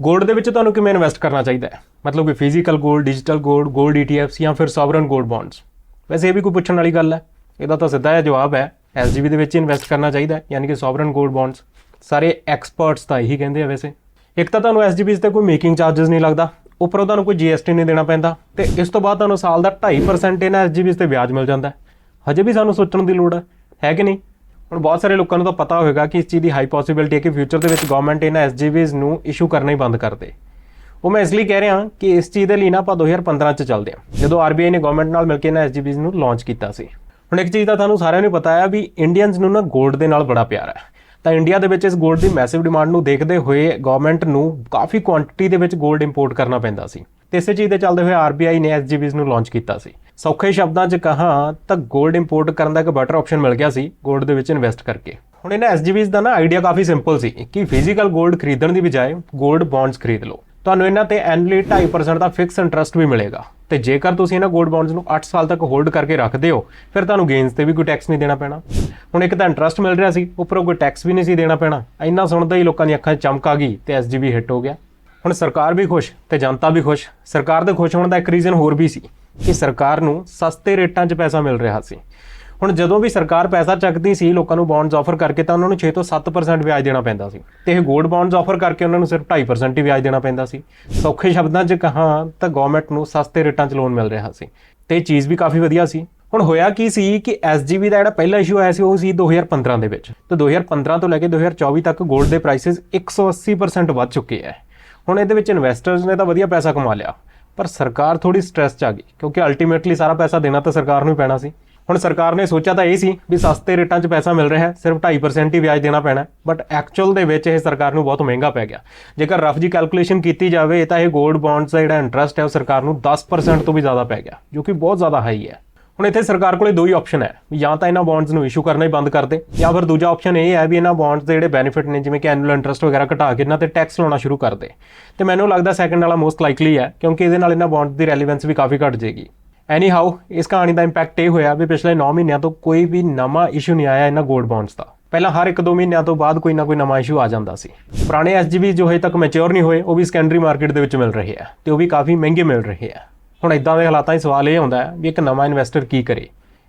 Gold ਦੇ ਵਿੱਚ ਤੁਹਾਨੂੰ ਕਿਵੇਂ ਇਨਵੈਸਟ ਕਰਨਾ ਚਾਹੀਦਾ ਹੈ? ਮਤਲਬ ਕਿ ਫਿਜ਼ੀਕਲ ਗੋਲਡ ਡਿਜੀਟਲ 골ਡ 골ਡ ETFs ਜਾਂ ਫਿਰ ਸੋਵਰਨ ਗੋਲਡ ਬੌਂਡਸ ਵੈਸੇ ਇਹ ਵੀ ਕੋਈ ਪੁੱਛਣ ਵਾਲੀ ਗੱਲ ਹੈ। ਇਹਦਾ ਤਾਂ ਸਿੱਧਾ ਜਿਹਾ ਜਵਾਬ ਹੈ। ਐਸਜੀਬੀ ਦੇ ਵਿੱਚ ਇਨਵੈਸਟ ਕਰਨਾ ਚਾਹੀਦਾ ਹੈ, ਯਾਨੀ ਕਿ ਸੋਵਰਨ ਗੋਲਡ ਬੌਂਡਸ ਸਾਰੇ ਐਕਸਪਰਟਸ ਤਾਂ ਇਹੀ ਕਹਿੰਦੇ ਆ ਵੈਸੇ। ਇੱਕ ਤਾਂ ਤੁਹਾਨੂੰ ਐਸਜੀਬੀਸ ਤੇ ਕੋਈ ਮੇਕਿੰਗ ਚਾਰजेस ਨਹੀਂ ਲੱਗਦਾ। ਉੱਪਰੋਂ ਤੁਹਾਨੂੰ ਕੋਈ ਜੀਐਸਟੀ ਨਹੀਂ ਦੇਣਾ ਪੈਂਦਾ। ਤੇ ਇਸ ਤੋਂ ਬਾਅਦ ਤੁਹਾਨੂੰ ਸਾਲ ਦਾ 2.5% ਇਹਨਾਂ ਐਸਜੀਬੀਸ ਤੇ ਵਿਆਜ ਮਿਲ ਜਾਂਦਾ ਹਜੇ ਵੀ ਸਾਨੂੰ ਸੋਚਣ ਦੀ ਲੋੜ ਹੈ ਕਿ ਨਹੀਂ? ਹੁਣ ਬਹੁਤ ਸਾਰੇ ਲੋਕਾਂ ਨੂੰ ਤਾਂ ਪਤਾ ਹੋਵੇਗਾ ਕਿ ਇਸ ਚੀਜ਼ ਦੀ ਹਾਈ ਪੋਸਿਬਿਲਿਟੀ ਹੈ ਕਿ ਫਿਊਚਰ ਦੇ ਵਿੱਚ ਗਵਰਨਮੈਂਟ ਇਹਨਾਂ ਐਸਜੀਵੀਜ਼ ਨੂੰ ਇਸ਼ੂ ਕਰਨਾ ਹੀ ਬੰਦ ਕਰ ਦੇ। ਉਹ ਮੈਂ ਇਸ ਲਈ ਕਹਿ ਰਿਹਾ ਕਿ ਇਸ ਚੀਜ਼ ਦੇ ਲਈ ਨਾ ਆਪਾਂ 2015 ਚ ਚੱਲਦੇ ਹਾਂ, ਜਦੋਂ ਆਰਬੀਆਈ ਨੇ ਗਵਰਨਮੈਂਟ ਨਾਲ ਮਿਲ ਕੇ ਇਹਨਾਂ ਐਸਜੀਵੀਜ਼ ਨੂੰ ਲਾਂਚ ਕੀਤਾ ਸੀ। ਹੁਣ ਇੱਕ ਚੀਜ਼ ਦਾ ਤੁਹਾਨੂੰ ਸਾਰਿਆਂ ਨੂੰ ਪਤਾ ਹੈ ਵੀ ਇੰਡੀਅਨਸ ਨੂੰ ਨਾ ਗੋਲਡ ਦੇ ਨਾਲ ਬੜਾ ਪਿਆਰ ਹੈ। ਤਾਂ ਇੰਡੀਆ ਦੇ ਵਿੱਚ ਇਸ ਗੋਲਡ ਦੀ ਮੈਸਿਵ ਡਿਮਾਂਡ ਨੂੰ ਦੇਖਦੇ ਹੋਏ ਗਵਰਨਮੈਂਟ ਨੂੰ ਕਾਫੀ ਕੁਆਂਟੀਟੀ ਦੇ ਵਿੱਚ ਗੋਲਡ ਇੰਪੋਰਟ ਕਰਨਾ ਪੈਂਦਾ ਸੀ। ਤੇ ਇਸੇ ਚੀਜ਼ ਦੇ ਚੱਲਦੇ ਹੋਏ ਆਰਬੀਆਈ ਨੇ ਐਸਜੀਬੀਜ਼ ਨੂੰ ਲਾਂਚ ਕੀਤਾ ਸੀ। ਸੌਖੇ ਸ਼ਬਦਾਂ 'ਚ ਕਹਾਂ ਤਾਂ 골ਡ ਇੰਪੋਰਟ ਕਰਨ ਦਾ ਇੱਕ ਬੈਟਰ ਆਪਸ਼ਨ ਮਿਲ ਗਿਆ ਸੀ 골ਡ ਦੇ ਵਿੱਚ ਇਨਵੈਸਟ ਕਰਕੇ। ਹੁਣ ਇਹਨਾਂ ਐਸਜੀਬੀਜ਼ ਦਾ ਨਾ ਆਈਡੀਆ ਕਾਫੀ ਸਿੰਪਲ ਸੀ ਕਿ ਫਿਜ਼ੀਕਲ 골ਡ ਖਰੀਦਣ ਦੀ ਬਜਾਏ 골ਡ ਬੌਂਡਸ ਖਰੀਦ ਲਓ। ਤੁਹਾਨੂੰ ਇਹਨਾਂ ਤੇ ਐਨਲੀ 2.5% ਦਾ ਫਿਕਸ ਇੰਟਰਸਟ ਵੀ ਮਿਲੇਗਾ। ਤੇ ਜੇਕਰ ਤੁਸੀਂ ਇਹਨਾਂ 골ਡ ਬੌਂਡਸ ਨੂੰ 8 ਸਾਲ ਤੱਕ ਹੋਲਡ ਕਰਕੇ ਰੱਖਦੇ ਹੋ, ਫਿਰ ਤੁਹਾਨੂੰ ਗੇਨਸ ਤੇ ਵੀ ਕੋਈ ਟੈਕਸ ਨਹੀਂ ਦੇਣਾ ਪੈਣਾ। ਹੁਣ ਇੱਕ ਤਾਂ ਇੰਟਰਸਟ ਮਿਲ ਰਿਹਾ ਸੀ, ਉੱਪਰੋਂ ਕੋਈ ਟੈਕਸ ਵੀ ਨਹੀਂ ਸੀ ਦੇਣਾ ਪੈਣਾ। ਇੰਨਾ ਸੁਣਦਾ ਹੀ ਲੋਕਾਂ ਦੀਆਂ ਅੱਖਾਂ 'ਚ ਚਮਕ ਆ ਗਈ ਤੇ ਐਸਜੀਬੀ ਹਿੱਟ ਹੋ ਗਿਆ। ਹੁਣ ਸਰਕਾਰ ਵੀ ਖੁਸ਼ ਤੇ ਜਨਤਾ ਵੀ ਖੁਸ਼। ਸਰਕਾਰ ਦੇ ਖੁਸ਼ ਹੋਣ ਦਾ ਇੱਕ ਰੀਜ਼ਨ ਹੋਰ ਵੀ ਸੀ। ਕਿ ਸਰਕਾਰ ਨੂੰ ਸਸਤੇ ਰੇਟਾਂ 'ਚ ਪੈਸਾ ਮਿਲ ਰਿਹਾ ਸੀ। ਹੁਣ ਜਦੋਂ ਵੀ ਸਰਕਾਰ ਪੈਸਾ ਚੱਕਦੀ ਸੀ, ਲੋਕਾਂ ਨੂੰ ਬੌਂਡਸ ਆਫਰ ਕਰਕੇ ਤਾਂ ਉਹਨਾਂ ਨੂੰ 6 ਤੋਂ 7% ਵਿਆਜ ਦੇਣਾ ਪੈਂਦਾ ਸੀ। ਤੇ ਇਹ 골ਡ ਬੌਂਡਸ ਆਫਰ ਕਰਕੇ ਉਹਨਾਂ ਨੂੰ ਸਿਰਫ 2.5% ਹੀ ਵਿਆਜ ਦੇਣਾ ਪੈਂਦਾ ਸੀ। ਸੌਖੇ ਸ਼ਬਦਾਂ 'ਚ ਕਹਾਂ ਤਾਂ ਗਵਰਨਮੈਂਟ ਨੂੰ ਸਸਤੇ ਰੇਟਾਂ 'ਚ ਲੋਨ ਮਿਲ ਰਿਹਾ ਸੀ। ਤੇ ਇਹ ਚੀਜ਼ ਵੀ ਕਾਫੀ ਵਧੀਆ ਸੀ। ਹੁਣ ਹੋਇਆ ਕੀ ਸੀ ਕਿ SGB ਦਾ ਜਿਹੜਾ ਪਹਿਲਾ ਇਸ਼ੂ ਆਇਆ ਸੀ, ਉਹ ਸੀ 2015 ਦੇ ਵਿੱਚ। ਤੇ 2015 ਤੋਂ ਲੈ ਕੇ 2024 ਤੱਕ 골ਡ ਦੇ ਪ੍ਰਾਈਸਸ 180% ਵੱਧ ਚੁੱਕੇ ਹੈ ਹੁਣ ਇਹਦੇ ਵਿੱਚ ਇਨਵੈਸਟਰਸ ਨੇ ਤਾਂ ਵਧੀਆ ਪੈਸਾ ਕਮਾ ਲਿਆ। ਪਰ ਸਰਕਾਰ ਥੋੜੀ ਸਟ੍ਰੈਸ 'ਚ ਆ ਗਈ, ਕਿਉਂਕਿ ਅਲਟੀਮੇਟਲੀ ਸਾਰਾ ਪੈਸਾ ਦੇਣਾ ਤਾਂ ਸਰਕਾਰ ਨੂੰ ਹੀ ਪੈਣਾ ਸੀ। ਹੁਣ ਸਰਕਾਰ ਨੇ ਸੋਚਿਆ ਤਾਂ ਇਹ ਸੀ ਵੀ ਸਸਤੇ ਰੇਟਾਂ 'ਚ ਪੈਸਾ ਮਿਲ ਰਿਹਾ ਹੈ, ਸਿਰਫ 2.5% ਹੀ ਵਿਆਜ ਦੇਣਾ ਪੈਣਾ ਬਟ ਐਕਚੁਅਲ ਦੇ ਵਿੱਚ ਇਹ ਸਰਕਾਰ ਨੂੰ ਬਹੁਤ ਮਹਿੰਗਾ ਪੈ ਗਿਆ। ਜੇਕਰ ਰਫ ਜੀ ਕੈਲਕੂਲੇਸ਼ਨ ਕੀਤੀ ਜਾਵੇ, ਤਾਂ ਇਹ 골ਡ ਬੌਂਡਸ ਦਾ ਜਿਹੜਾ ਇੰਟਰਸਟ ਹੈ, ਉਹ ਸਰਕਾਰ ਨੂੰ 10% ਤੋਂ ਵੀ ਜ਼ਿਆਦਾ ਪੈ ਗਿਆ, ਜੋ ਕਿ ਬਹੁਤ ਜ਼ਿਆਦਾ ਹਾਈ ਹੈ। ਹੁਣ ਇੱਥੇ ਸਰਕਾਰ ਕੋਲੇ ਦੋ ਹੀ ਆਪਸ਼ਨ ਹੈ। ਜਾਂ ਤਾਂ ਇਹਨਾਂ ਬੌਂਡਸ ਨੂੰ ਇਸ਼ੂ ਕਰਨਾ ਹੀ ਬੰਦ ਕਰ ਦੇ, ਜਾਂ ਫਿਰ ਦੂਜਾ ਆਪਸ਼ਨ ਇਹ ਹੈ ਵੀ ਇਹਨਾਂ ਬੌਂਡਸ ਦੇ ਜਿਹੜੇ ਬੈਨੀਫਿਟ ਨੇ, ਜਿਵੇਂ ਕਿ ਐਨੂਅਲ ਇੰਟਰਸਟ ਵਗੈਰਾ ਘਟਾ ਕੇ ਇਹਨਾਂ ਤੇ ਟੈਕਸ ਲਾਉਣਾ ਸ਼ੁਰੂ ਕਰ ਦੇ। ਤੇ ਮੈਨੂੰ ਲੱਗਦਾ ਸੈਕੰਡ ਵਾਲਾ ਮੋਸਟ ਲਾਈਕਲੀ ਹੈ, ਕਿਉਂਕਿ ਇਹਦੇ ਨਾਲ ਇਹਨਾਂ ਬੌਂਡਸ ਦੀ ਰੈਲੇਵੈਂਸ ਵੀ ਕਾਫੀ ਘਟ ਜਾਏਗੀ। ਐਨੀ ਹਾਊ ਇਸ ਕਹਾਣੀ ਦਾ ਇੰਪੈਕਟ ਇਹ ਹੋਇਆ ਵੀ ਪਿਛਲੇ 9 ਮਹੀਨਿਆਂ ਤੋਂ ਕੋਈ ਵੀ ਨਵਾਂ ਇਸ਼ੂ ਨਹੀਂ ਆਇਆ ਇਹਨਾਂ 골ਡ ਬੌਂਡਸ ਦਾ। ਪਹਿਲਾਂ ਹਰ 1-2 ਮਹੀਨਿਆਂ ਤੋਂ ਬਾਅਦ ਕੋਈ ਨਾ ਕੋਈ ਨਵਾਂ ਇਸ਼ੂ ਆ ਜਾਂਦਾ ਸੀ। ਪੁਰਾਣੇ SGB ਜੋ ਹਜੇ ਤੱਕ ਮੈਚੁਰ ਨਹੀਂ ਹੋਏ, ਉਹ ਵੀ ਸੈਕੰਡਰੀ ਮਾਰਕੀਟ ਦੇ ਵਿੱਚ ਮਿਲ ਰਹੇ ਆ ਤੇ ਉਹ ਵੀ ਕਾਫੀ ਮਹਿੰਗੇ ਮਿਲ ਰਹੇ ਆ ਹੁਣ ਇਦਾਂ ਦੇ ਹਾਲਾਤਾਂ 'ਚ ਸਵਾਲ ਇਹ ਆਉਂਦਾ ਹੈ ਵੀ ਇੱਕ ਨਵਾਂ ਇਨਵੈਸਟਰ ਕੀ ਕਰੇ?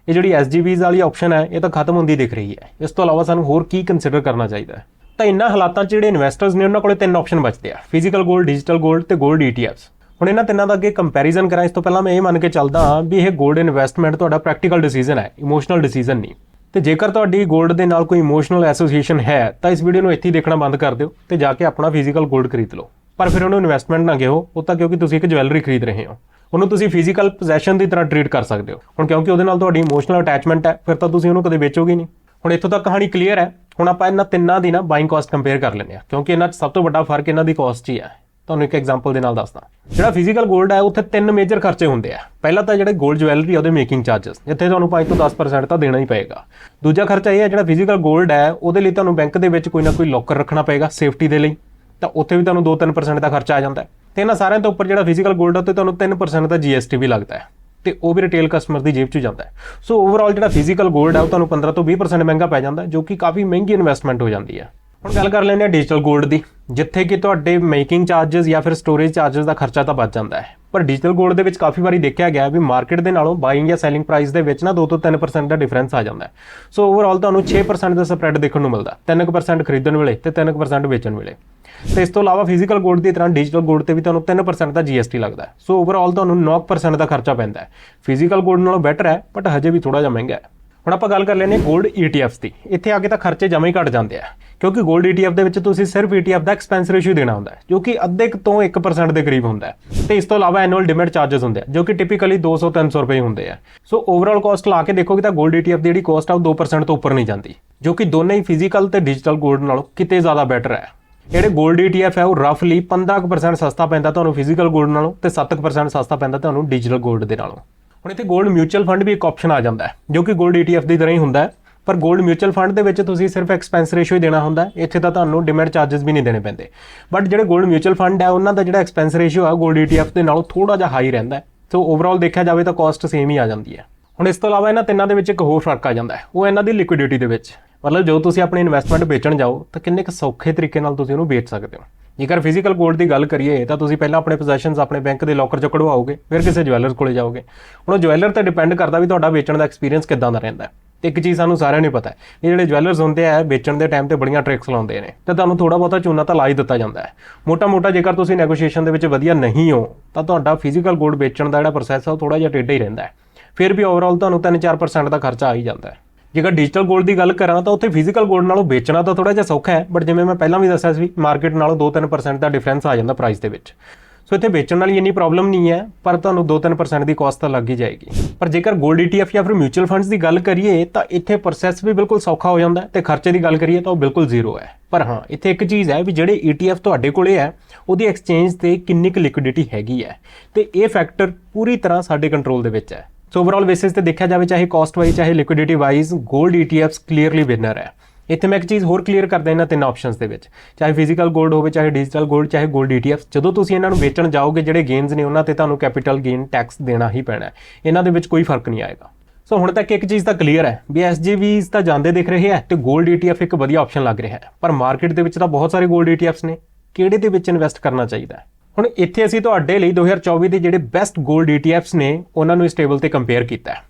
ਇਹ ਜਿਹੜੀ ਐਸਜੀਬੀਜ਼ ਵਾਲੀ ਆਪਸ਼ਨ ਹੈ, ਇਹ ਤਾਂ ਖਤਮ ਹੁੰਦੀ ਦਿਖ ਰਹੀ ਹੈ। ਇਸ ਤੋਂ ਇਲਾਵਾ ਸਾਨੂੰ ਹੋਰ ਕੀ ਕਨਸਿਡਰ ਕਰਨਾ ਚਾਹੀਦਾ ਹੈ? ਤਾਂ ਇਨ੍ਹਾਂ ਹਾਲਾਤਾਂ 'ਚ ਜਿਹੜੇ ਇਨਵੈਸਟਰਸ ਨੇ, ਉਹਨਾਂ ਕੋਲੇ ਤਿੰਨ ਆਪਸ਼ਨ ਬਚਦੇ ਆ ਫਿਜ਼ੀਕਲ ਗੋਲਡ ਡਿਜੀਟਲ ਗੋਲਡ ਤੇ ਗੋਲਡ ETFs ਹੁਣ ਇਹਨਾਂ ਤਿੰਨਾਂ ਦਾ ਅੱਗੇ ਕੰਪੈਰੀਜ਼ਨ ਕਰਾਂ, ਇਸ ਤੋਂ ਪਹਿਲਾਂ ਮੈਂ ਇਹ ਮੰਨ ਕੇ ਚੱਲਦਾ ਹਾਂ ਵੀ ਇਹ ਗੋਲਡ ਇਨਵੈਸਟਮੈਂਟ ਤੁਹਾਡਾ ਪ੍ਰੈਕਟੀਕਲ ਡਿਸੀਜਨ ਹੈ ਇਮੋਸ਼ਨਲ ਡਿਸੀਜਨ ਨਹੀਂ। ਤੇ ਜੇਕਰ ਤੁਹਾਡੀ ਗੋਲਡ ਦੇ ਨਾਲ ਕੋਈ ਇਮੋਸ਼ਨਲ ਐਸੋਸੀਏਸ਼ਨ ਹੈ, ਤਾਂ ਇਸ ਵੀਡੀਓ ਨੂੰ ਇੱਥੇ ਹੀ ਦੇਖਣਾ ਬੰਦ ਕਰ ਦਿਓ ਤੇ ਜਾ ਕੇ ਆਪਣਾ ਫਿਜ਼ੀਕਲ ਗੋਲਡ ਖਰੀਦ ਲਓ। ਪਰ ਫਿਰ ਉਹਨੂੰ ਇਨਵੈਸਟਮੈਂਟ ਨਾ ਗਿਓ ਉਹ ਤਾਂ ਕਿਉਂਕਿ ਤੁਸੀਂ ਇੱਕ ਜਵੈਲਰੀ ਖਰੀਦ ਰਹੇ ਹੋ। ਉਹਨੂੰ ਤੁਸੀਂ ਫਿਜ਼ੀਕਲ ਪੋਜੈਸ਼ਨ ਦੀ ਤਰ੍ਹਾਂ ਟ੍ਰੀਟ ਕਰ ਸਕਦੇ ਹੋ। ਹੁਣ ਕਿਉਂਕਿ ਉਹਦੇ ਨਾਲ ਤੁਹਾਡੀ ਇਮੋਸ਼ਨਲ ਅਟੈਚਮੈਂਟ ਹੈ, ਫਿਰ ਤਾਂ ਤੁਸੀਂ ਉਹਨੂੰ ਕਦੇ ਵੇਚੋਗੇ ਨਹੀਂ। ਹੁਣ ਇੱਥੋਂ ਤੱਕ ਕਹਾਣੀ ਕਲੀਅਰ ਹੈ। ਹੁਣ ਆਪਾਂ ਇਹਨਾਂ ਤਿੰਨਾਂ ਦੀ ਨਾ ਬਾਇੰਗ ਕਾਸਟ ਕੰਪੇਅਰ ਕਰ ਲੈਂਦੇ ਆ ਕਿਉਂਕਿ ਇਹਨਾਂ 'ਚ ਸਭ ਤੋਂ ਵੱਡਾ ਫ਼ਰਕ ਇਹਨਾਂ ਦੀ ਕਾਸਟ ਹੀ ਹੈ। ਤੁਹਾਨੂੰ ਇੱਕ ਐਗਜ਼ਾਮਪਲ ਦੇ ਨਾਲ ਦੱਸਦਾ। ਜਿਹੜਾ ਫਿਜ਼ੀਕਲ 골ਡ ਹੈ, ਉੱਥੇ ਤਿੰਨ ਮੇਜਰ ਖਰਚੇ ਹੁੰਦੇ ਆ। ਪਹਿਲਾ ਤਾਂ ਜਿਹੜੇ 골ਡ ਜਵੈਲਰੀ ਉਹਦੇ ਮੇਕਿੰਗ ਚਾਰजेस ਜਿੱਥੇ ਤੁਹਾਨੂੰ 5 ਤੋਂ 10% ਤਾਂ ਦੇਣਾ ਹੀ ਪਏਗਾ। ਦੂਜਾ ਖਰਚਾ ਇਹ ਹੈ, ਜਿਹੜਾ ਫਿਜ਼ੀਕਲ 골ਡ ਹੈ, ਉਹਦੇ ਲਈ ਤੁਹਾਨੂੰ ਬੈਂਕ ਦੇ ਵਿੱਚ ਕੋਈ ਨਾ ਕੋਈ ਲੋਕਰ ਰੱਖਣਾ ਪਏਗਾ ਸੇਫਟੀ ਦੇ ਲਈ। ਤਾਂ ਉੱਥੇ ਵੀ ਤੁਹਾਨੂੰ 2-3% ਦਾ ਖਰਚਾ ਆ ਜਾਂਦਾ ਹੈ। ਤੇ ਇਹਨਾਂ ਸਾਰਿਆਂ ਤੋਂ ਉੱਪਰ ਜਿਹੜਾ ਫਿਜ਼ੀਕਲ ਗੋਲਡ ਹੈ ਉੱਤੇ ਤੁਹਾਨੂੰ 3% ਦਾ GST ਵੀ ਲੱਗਦਾ ਹੈ ਤੇ ਉਹ ਵੀ ਰਿਟੇਲ ਕਸਟਮਰ ਦੀ ਜੇਬ 'ਚ ਜਾਂਦਾ ਹੈ। ਸੋ ਓਵਰਆਲ ਜਿਹੜਾ ਫਿਜ਼ੀਕਲ ਗੋਲਡ ਹੈ ਉਹ ਤੁਹਾਨੂੰ 15 ਤੋਂ 20% ਮਹਿੰਗਾ ਪੈ ਜਾਂਦਾ ਜੋ ਕਿ ਕਾਫੀ ਮਹਿੰਗੀ ਇਨਵੈਸਟਮੈਂਟ ਹੋ ਜਾਂਦੀ ਹੈ। ਹੁਣ ਗੱਲ ਕਰ ਲੈਂਦੇ ਹਾਂ ਡਿਜੀਟਲ ਗੋਲਡ ਦੀ। ਜਿੱਥੇ ਕਿ ਤੁਹਾਡੇ ਮੇਕਿੰਗ ਚਾਰजेस ਜਾਂ ਫਿਰ ਸਟੋਰੇਜ ਚਾਰजेस ਦਾ ਖਰਚਾ ਤਾਂ ਬਚ ਜਾਂਦਾ ਹੈ। ਪਰ ਡਿਜੀਟਲ ਗੋਲਡ ਦੇ ਵਿੱਚ ਕਾਫੀ ਵਾਰੀ ਦੇਖਿਆ ਗਿਆ ਵੀ ਮਾਰਕੀਟ ਦੇ ਨਾਲੋਂ ਬਾਇੰਗ ਜਾਂ ਸੈਲਿੰਗ ਪ੍ਰਾਈਸ ਦੇ ਵਿੱਚ ਨਾ 2 ਤੋਂ 3% ਦਾ ਡਿਫਰੈਂਸ ਆ ਜਾਂਦਾ ਹੈ। ਸੋ ਓਵਰਆਲ ਤੁਹਾਨੂੰ 6% ਦਾ ਸਪਰੈਡ ਦੇਖਣ ਨੂੰ ਮਿਲਦਾ। 3% ਖਰੀਦਣ ਵੇਲੇ ਤੇ 3% ਵੇਚਣ ਵੇਲੇ। ਤੇ ਇਸ ਤੋਂ ਇਲਾਵਾ ਫਿਜ਼ੀਕਲ ਗੋਲਡ ਦੀ ਤਰ੍ਹਾਂ ਡਿਜੀਟਲ ਗੋਲਡ ਤੇ ਵੀ ਤੁਹਾਨੂੰ 3% ਦਾ GST ਲੱਗਦਾ ਸੋ ਓਵਰਆਲ ਤੁਹਾਨੂੰ 9% ਦਾ ਖਰਚਾ ਪੈਂਦਾ ਹੈ। ਫਿਜ਼ੀਕਲ ਗੋਲਡ ਨਾਲੋਂ ਬੈਟਰ ਹੈ ਬਟ ਹਜੇ ਵੀ ਥੋੜਾ ਜਿਹਾ ਮਹਿੰਗਾ ਹੈ। ਹੁਣ ਆਪਾਂ ਗੱਲ ਕਰ ਲੈਨੇ 골ਡ ETFs ਦੀ। ਇੱਥੇ ਆ ਕੇ ਤਾਂ ਖਰਚੇ ਜਮਾ ਹੀ ਘਟ ਜਾਂਦੇ ਆ। ਕਿਉਂਕਿ 골ਡ ETF ਦੇ ਵਿੱਚ ਤੁਸੀਂ ਸਿਰਫ ETF ਦਾ ਐਕਸਪੈਂਸ ਰੇਸ਼ੀਓ ਦੇਣਾ ਹੁੰਦਾ ਜੋ ਕਿ ਅੱਧੇ ਤੋਂ 1% ਦੇ ਕਰੀਬ ਹੁੰਦਾ ਹੈ। ਤੇ ਇਸ ਤੋਂ ਇਲਾਵਾ ਐਨੂਅਲ ਡਿਮਿਟ ਚਾਰजेस ਹੁੰਦੇ ਆ, ਜੋ ਕਿ ਟਿਪੀਕਲੀ 200-300 ਰੁਪਏ ਹੁੰਦੇ ਆ। ਸੋ ਓਵਰਆਲ ਕਾਸਟ ਲਾ ਕੇ ਦੇਖੋਗੇ ਤਾਂ 골ਡ ETF ਦੀ ਜਿਹੜੀ ਕਾਸਟ ਆ ਉਹ 2% ਤੋਂ ਉੱਪਰ ਨਹੀਂ ਜਾਂਦੀ, ਜੋ ਕਿ ਦੋਨੇ ਹੀ ਫਿਜ਼ੀਕਲ ਤੇ ਡਿਜੀਟਲ ਗੋਲਡ ਨਾਲੋਂ ਕਿਤੇ ਜ਼ਿਆਦਾ ਬੈਟਰ ਹੈ। ਜਿਹੜੇ 골ਡ ETF ਹੈ, ਉਹ ਰਫਲੀ 15% ਸਸਤਾ ਪੈਂਦਾ ਤੁਹਾਨੂੰ ਫਿਜ਼ੀਕਲ ਗੋਲਡ ਨਾਲੋਂ ਤੇ 7% ਸਸਤਾ ਪੈਂਦਾ ਤੁਹਾਨੂੰ ਡਿਜੀਟਲ ਗੋਲਡ ਦੇ ਨਾਲੋਂ। ਹੁਣ ਇੱਥੇ 골ਡ ਮਿਊਚੁਅਲ ਫੰਡ ਵੀ ਇੱਕ ਆਪਸ਼ਨ ਆ ਜਾਂਦਾ ਜੋ ਕਿ 골ਡ ETF ਦੀ ਤਰ੍ਹਾਂ ਹੀ ਹੁੰਦਾ ਹੈ, ਪਰ 골ਡ ਮਿਊਚੁਅਲ ਫੰਡ ਦੇ ਵਿੱਚ ਤੁਸੀਂ ਸਿਰਫ ਐਕਸਪੈਂਸ ਰੇਸ਼ੋ ਹੀ ਦੇਣਾ ਹੁੰਦਾ ਇੱਥੇ ਤਾਂ ਤੁਹਾਨੂੰ ਡਿਮੈਂਡ ਚਾਰजेस ਵੀ ਨਹੀਂ ਦੇਣੇ ਪੈਂਦੇ। ਬਟ ਜਿਹੜੇ 골ਡ ਮਿਊਚੁਅਲ ਫੰਡ ਹੈ, ਉਹਨਾਂ ਦਾ ਜਿਹੜਾ ਐਕਸਪੈਂਸ ਰੇਸ਼ੀਓ ਹੈ 골ਡ ETF ਦੇ ਨਾਲੋਂ ਥੋੜਾ ਜਿਹਾ ਹਾਈ ਰਹਿੰਦਾ ਸੋ ਓਵਰਆਲ ਦੇਖਿਆ ਜਾਵੇ ਤਾਂ ਕਾਸਟ ਸੇਮ ਹੀ ਆ ਜਾਂਦੀ ਹੈ। ਹੁਣ ਇਸ ਤੋਂ ਇਲਾਵਾ ਇਹਨਾਂ ਤਿੰਨਾਂ ਦੇ ਵਿੱਚ ਇੱਕ ਹੋਰ ਫ਼ਰਕ ਆ ਜਾਂਦਾ ਉਹ ਇਹਨਾਂ ਦੀ ਲਿਕੁਇਡਿਟੀ ਦੇ ਵਿੱਚ। ਮਤਲਬ ਜੋ ਤੁਸੀਂ ਆਪਣੀ ਇਨਵੈਸਟਮੈਂਟ ਵੇਚਣ ਜਾਓ, ਤਾਂ ਕਿੰਨੇ ਕੁ ਸੌਖੇ ਤਰੀਕੇ ਨਾਲ ਤੁਸੀਂ ਉਹਨੂੰ ਵੇਚ ਸਕਦੇ ਹੋ। ਜੇਕਰ ਫਿਜ਼ੀਕਲ 골ਡ ਦੀ ਗੱਲ ਕਰੀਏ, ਤਾਂ ਤੁਸੀਂ ਪਹਿਲਾਂ ਆਪਣੇ ਪੋਜੈਸ਼ਨਸ ਆਪਣੇ ਬੈਂਕ ਦੇ ਲੋਕਰ ਚੋਂ ਕਢਵਾਓਗੇ, ਫਿਰ ਕਿਸੇ ਜਵੈਲਰ ਕੋਲੇ ਜਾਓਗੇ। ਹੁਣ ਉਹ ਜਵੈਲਰ ਤੇ ਡਿਪੈਂਡ ਕਰਦਾ ਵੀ ਤੁਹਾਡਾ ਵੇਚਣ ਦਾ ਐਕਸਪੀਰੀਅੰਸ ਕਿੱਦਾਂ ਦਾ ਰਹਿੰਦਾ ਹੈ। ਤੇ ਇੱਕ ਚੀਜ਼ ਸਾਨੂੰ ਸਾਰਿਆਂ ਨੂੰ ਪਤਾ ਹੈ ਇਹ ਜਿਹੜੇ ਜਵੈਲਰਸ ਹੁੰਦੇ ਆ ਵੇਚਣ ਦੇ ਟਾਈਮ ਤੇ ਬੜੀਆਂ ਟ੍ਰਿਕਸ ਲਾਉਂਦੇ ਨੇ, ਤੇ ਤੁਹਾਨੂੰ ਥੋੜਾ ਬਹੁਤਾ ਚੂਨਾ ਤਾਂ ਲਾ ਹੀ ਦਿੱਤਾ ਜਾਂਦਾ ਹੈ। ਮੋਟਾ-ਮੋਟਾ ਜੇਕਰ ਤੁਸੀਂ ਨੈਗੋਸ਼ੀਏਸ਼ਨ ਦੇ ਵਿੱਚ ਵਧੀਆ ਨਹੀਂ ਹੋ, ਤਾਂ ਤੁਹਾਡਾ ਫਿਜ਼ੀਕਲ 골ਡ ਵੇਚਣ ਦਾ ਜਿਹੜਾ ਪ੍ਰੋਸੈਸ ਆ, ਉਹ ਥੋੜਾ ਜਿਹਾ ਟੇਢਾ ਹੀ ਰਹਿੰਦਾ ਹੈ। ਫਿਰ ਵੀ ਓਵਰਆਲ ਤੁਹਾਨੂੰ 3-4% ਦਾ ਖਰਚਾ ਆ ਹੀ ਜਾਂਦਾ ਹੈ। ਜੇਕਰ ਡਿਜੀਟਲ ਗੋਲਡ ਦੀ ਗੱਲ ਕਰਾਂ ਤਾਂ ਉੱਥੇ ਫਿਜ਼ੀਕਲ ਗੋਲਡ ਨਾਲੋਂ ਵੇਚਣਾ ਤਾਂ ਥੋੜਾ ਜਿਹਾ ਸੌਖਾ ਹੈ ਬਟ ਜਿਵੇਂ ਮੈਂ ਪਹਿਲਾਂ ਵੀ ਦੱਸਿਆ ਸੀ ਮਾਰਕੀਟ ਨਾਲੋਂ 2-3% ਦਾ ਡਿਫਰੈਂਸ ਆ ਜਾਂਦਾ ਪ੍ਰਾਈਸ ਦੇ ਵਿੱਚ। ਸੋ ਇੱਥੇ ਵੇਚਣ ਵਾਲੀ ਇੰਨੀ ਪ੍ਰੋਬਲਮ ਨਹੀਂ ਹੈ, ਪਰ ਤੁਹਾਨੂੰ 2-3% ਦੀ ਕਾਸਟ ਤਾਂ ਲੱਗ ਹੀ ਜਾਏਗੀ। ਪਰ ਜੇਕਰ 골ਡ ETF ਜਾਂ ਫਿਰ ਮਿਊਚੁਅਲ ਫੰਡਸ ਦੀ ਗੱਲ ਕਰੀਏ, ਤਾਂ ਇੱਥੇ ਪ੍ਰੋਸੈਸ ਵੀ ਬਿਲਕੁਲ ਸੌਖਾ ਹੋ ਜਾਂਦਾ ਤੇ ਖਰਚੇ ਦੀ ਗੱਲ ਕਰੀਏ ਤਾਂ ਉਹ ਬਿਲਕੁਲ ਜ਼ੀਰੋ ਹੈ। ਪਰ ਹਾਂ, ਇੱਥੇ ਇੱਕ ਚੀਜ਼ ਹੈ ਵੀ ਜਿਹੜੇ ETF ਤੁਹਾਡੇ ਕੋਲੇ ਹੈ, ਉਹਦੀ ਐਕਸਚੇਂਜ ਤੇ ਕਿੰਨੀ ਕੁ ਲਿਕੁਇਡਿਟੀ ਹੈਗੀ ਹੈ। ਤੇ ਇਹ ਫੈਕਟਰ ਪੂਰੀ ਤਰ੍ਹਾਂ ਸਾਡੇ ਕੰਟਰੋਲ ਦੇ ਵਿੱਚ ਹੈ। ਸੋ ਓਵਰਆਲ ਬੇਸਿਸ ਤੇ ਦੇਖਿਆ ਜਾਵੇ ਚਾਹੇ ਕਾਸਟ ਵਾਈਜ਼ ਚਾਹੇ ਲਿਕੁਇਡਿਟੀ ਵਾਈਜ਼ 골ਡ ETFs ਕਲੀਅਰਲੀ ਵਿਨਰ ਹੈ। ਇੱਥੇ ਮੈਂ ਇੱਕ ਚੀਜ਼ ਹੋਰ ਕਲੀਅਰ ਕਰਦਾ ਇਹਨਾਂ ਤਿੰਨ ਆਪਸ਼ਨਸ ਦੇ ਵਿੱਚ। ਚਾਹੇ ਫਿਜ਼ੀਕਲ 골ਡ ਹੋਵੇ, ਚਾਹੇ ਡਿਜੀਟਲ 골ਡ ਚਾਹੇ 골ਡ ETFs, ਜਦੋਂ ਤੁਸੀਂ ਇਹਨਾਂ ਨੂੰ ਵੇਚਣ ਜਾਓਗੇ, ਜਿਹੜੇ ਗੇਨਸ ਨੇ ਉਹਨਾਂ ਤੇ ਤੁਹਾਨੂੰ ਕੈਪੀਟਲ ਗੇਨ ਟੈਕਸ ਦੇਣਾ ਹੀ ਪੈਣਾ ਹੈ। ਇਹਨਾਂ ਦੇ ਵਿੱਚ ਕੋਈ ਫ਼ਰਕ ਨਹੀਂ ਆਏਗਾ। ਸੋ ਹੁਣ ਤੱਕ ਇੱਕ ਚੀਜ਼ ਤਾਂ ਕਲੀਅਰ ਹੈ ਵੀ SGVs ਤਾਂ ਜਾਂਦੇ ਦਿਖ ਰਹੇ ਹੈ ਤੇ 골ਡ ETF ਇੱਕ ਵਧੀਆ ਆਪਸ਼ਨ ਲੱਗ ਰਿਹਾ ਹੈ। ਪਰ ਮਾਰਕੀਟ ਦੇ ਵਿੱਚ ਤਾਂ ਬਹੁਤ ਸਾਰੇ 골ਡ ETFs ਨੇ। ਕਿਹੜੇ ਦੇ ਵਿੱਚ ਇਨਵੈਸਟ ਕਰਨਾ ਚਾਹੀਦਾ ਹੈ? ਹੁਣ ਇੱਥੇ ਅਸੀਂ ਤੁਹਾਡੇ ਲਈ 2024 ਦੇ ਜਿਹੜੇ ਬੈਸਟ 골ਡ ETFs ਨੇ, ਉਹਨਾਂ ਨੂੰ ਇਸ ਟੇਬਲ ਤੇ ਕੰਪੇਅਰ ਕੀਤਾ ਹੈ।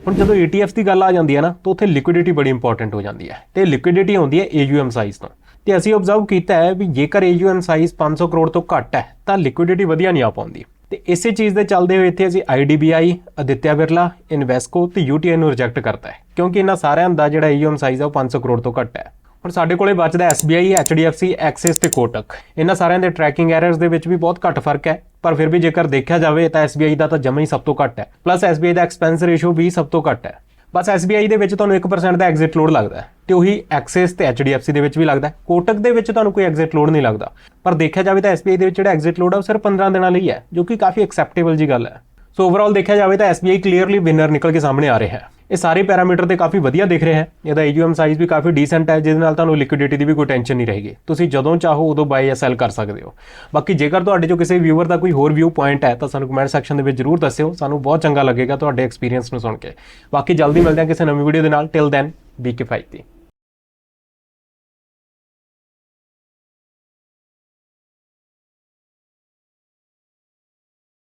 ਹੁਣ ਜਦੋਂ ETFs ਦੀ ਗੱਲ ਆ ਜਾਂਦੀ ਹੈ ਨਾ, ਤਾਂ ਉੱਥੇ ਲਿਕੁਇਡਿਟੀ ਬੜੀ ਇੰਪੋਰਟੈਂਟ ਹੋ ਜਾਂਦੀ ਹੈ ਤੇ ਲਿਕੁਇਡਿਟੀ ਆਉਂਦੀ ਹੈ AUM ਸਾਈਜ਼ ਤੋਂ। ਤੇ ਅਸੀਂ ਆਬਜ਼ਰਵ ਕੀਤਾ ਹੈ ਵੀ ਜੇਕਰ AUM ਸਾਈਜ਼ 500 ਕਰੋੜ ਤੋਂ ਘੱਟ ਹੈ, ਤਾਂ ਲਿਕੁਇਡਿਟੀ ਵਧੀਆ ਨਹੀਂ ਆ ਪਾਉਂਦੀ। ਤੇ ਇਸੇ ਚੀਜ਼ ਦੇ ਚੱਲਦੇ ਹੋਏ ਇੱਥੇ ਅਸੀਂ IDBI ਅਦਿੱਤਿਆ ਬਿਰਲਾ ਇਨਵੈਸਕੋ ਤੇ UTI ਨੂੰ ਰਿਜੈਕਟ ਕਰਤਾ ਹੈ, ਕਿਉਂਕਿ ਇਹਨਾਂ ਸਾਰਿਆਂ ਦਾ ਜਿਹੜਾ AUM ਸਾਈਜ਼ ਹੈ ਉਹ 500 ਕਰੋੜ ਤੋਂ ਘੱਟ ਹੈ। ਹੁਣ ਸਾਡੇ ਕੋਲੇ ਬਚਦਾ SBI, HDFC, ਐਕਸਿਸ ਤੇ ਕੋਟਕ। ਇਹਨਾਂ ਸਾਰਿਆਂ ਦੇ ਟਰੈਕਿੰਗ ਐਰਰਸ ਦੇ ਵਿੱਚ ਵੀ ਬਹੁਤ ਘੱਟ ਫ਼ਰਕ ਹੈ ਪਰ ਫਿਰ ਵੀ ਜੇਕਰ ਦੇਖਿਆ ਜਾਵੇ ਤਾਂ SBI ਦਾ ਤਾਂ ਜਮਾ ਹੀ ਸਭ ਤੋਂ ਘੱਟ ਹੈ। ਪਲੱਸ SBI ਦਾ ਐਕਸਪੈਂਸ ਰੇਸ਼ੋ ਵੀ ਸਭ ਤੋਂ ਘੱਟ ਹੈ। ਬਸ SBI ਦੇ ਵਿੱਚ ਤੁਹਾਨੂੰ 1% ਦਾ ਐਗਜ਼ਿਟ ਲੋਡ ਲੱਗਦਾ ਹੈ ਤੇ ਉਹੀ Axis ਤੇ HDFC ਦੇ ਵਿੱਚ ਵੀ ਲੱਗਦਾ ਕੋਟਕ ਦੇ ਵਿੱਚ ਤੁਹਾਨੂੰ ਕੋਈ ਐਗਜ਼ਿਟ ਲੋਡ ਨਹੀਂ ਲੱਗਦਾ। ਪਰ ਦੇਖਿਆ ਜਾਵੇ ਤਾਂ SBI ਦੇ ਵਿੱਚ ਜਿਹੜਾ ਐਗਜ਼ਿਟ ਲੋਡ ਹੈ ਉਹ ਸਿਰਫ 15 ਦਿਨਾਂ ਲਈ ਹੈ ਜੋ ਕਿ ਕਾਫੀ ਐਕਸੈਪਟੇਬਲ ਜੀ ਗੱਲ ਹੈ। ਸੋ ਓਵਰਆਲ ਦੇਖਿਆ ਜਾਵੇ ਤਾਂ SBI ਕਲੀਅਰਲੀ ਵਿਨਰ ਨਿਕਲ ਕੇ ਸਾਹਮਣੇ ਆ ਰਿਹਾ ਹੈ। ਇਹ ਸਾਰੇ ਪੈਰਾਮੀਟਰ ਤੇ ਕਾਫੀ ਵਧੀਆ ਦਿਖ ਰਿਹਾ ਹੈ। ਇਹਦਾ AUM ਸਾਈਜ਼ ਵੀ ਕਾਫੀ ਡੀਸੈਂਟ ਹੈ, ਜਿਹਦੇ ਨਾਲ ਤੁਹਾਨੂੰ ਲਿਕੁਇਡਿਟੀ ਦੀ ਵੀ ਕੋਈ ਟੈਨਸ਼ਨ ਨਹੀਂ ਰਹੇਗੀ। ਤੁਸੀਂ ਜਦੋਂ ਚਾਹੋ ਉਦੋਂ ਬਾਈ ਜਾਂ ਸੈਲ ਕਰ ਸਕਦੇ ਹੋ। ਬਾਕੀ ਜੇਕਰ ਤੁਹਾਡੇ ਚੋਂ ਕਿਸੇ ਵਿਊਅਰ ਦਾ ਕੋਈ ਹੋਰ ਵਿਊ ਪੁਆਇੰਟ ਹੈ, ਤਾਂ ਸਾਨੂੰ ਕਮੈਂਟ ਸੈਕਸ਼ਨ ਦੇ ਵਿੱਚ ਜਰੂਰ ਦੱਸਿਓ। ਸਾਨੂੰ ਬਹੁਤ ਚੰਗਾ ਲੱਗੇਗਾ ਤੁਹਾਡੇ ਐਕਸਪੀਰੀਅੰਸ ਨੂੰ ਸੁਣ ਕੇ। ਬਾਕੀ ਜਲਦੀ ਮਿਲਦੇ ਹਾਂ ਕਿਸੇ ਨਵੀਂ ਵੀਡੀਓ ਦੇ ਨਾਲ। ਟਿਲ ਦੈਨ ਬੀ ਕੇ 5